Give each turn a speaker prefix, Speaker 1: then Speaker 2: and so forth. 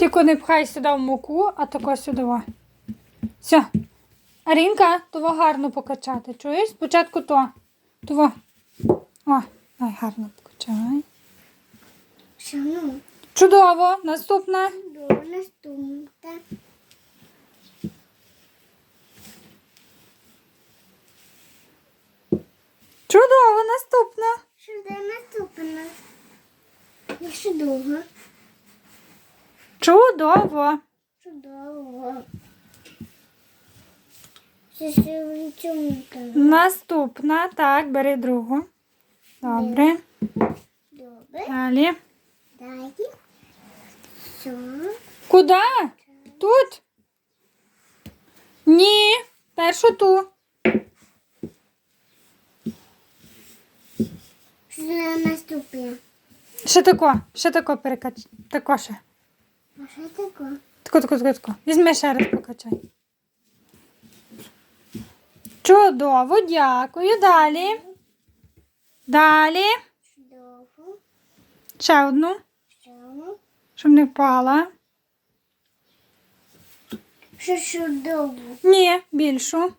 Speaker 1: Тільки не пхай сюди в муку, а тако сюди. Все. Арінка, того гарно покачати. Чуєш? Спочатку то. Того. О, ай, гарно покачай.
Speaker 2: Що ну?
Speaker 1: Чудово. Наступна.
Speaker 2: До наступна.
Speaker 1: Чудово, наступна.
Speaker 2: Де наступна? Якщо довго.
Speaker 1: Чудово.
Speaker 2: Чудово.
Speaker 1: Наступна. Так, бери другу. Добре.
Speaker 2: Добре.
Speaker 1: Далі.
Speaker 2: Далі. Що?
Speaker 1: Куди? Тут? Ні. Першу ту.
Speaker 2: Що де наступна?
Speaker 1: Ще тако. Ще тако перекач. Тако ще.
Speaker 2: Що таке?
Speaker 1: Тако, тако, тако, тако. Візьми ще раз покачай. Чудово, дякую. Далі. Далі.
Speaker 2: Чудово.
Speaker 1: Ще одну,
Speaker 2: Що?
Speaker 1: щоб не впала.
Speaker 2: Що чудово.
Speaker 1: Ні, більшу.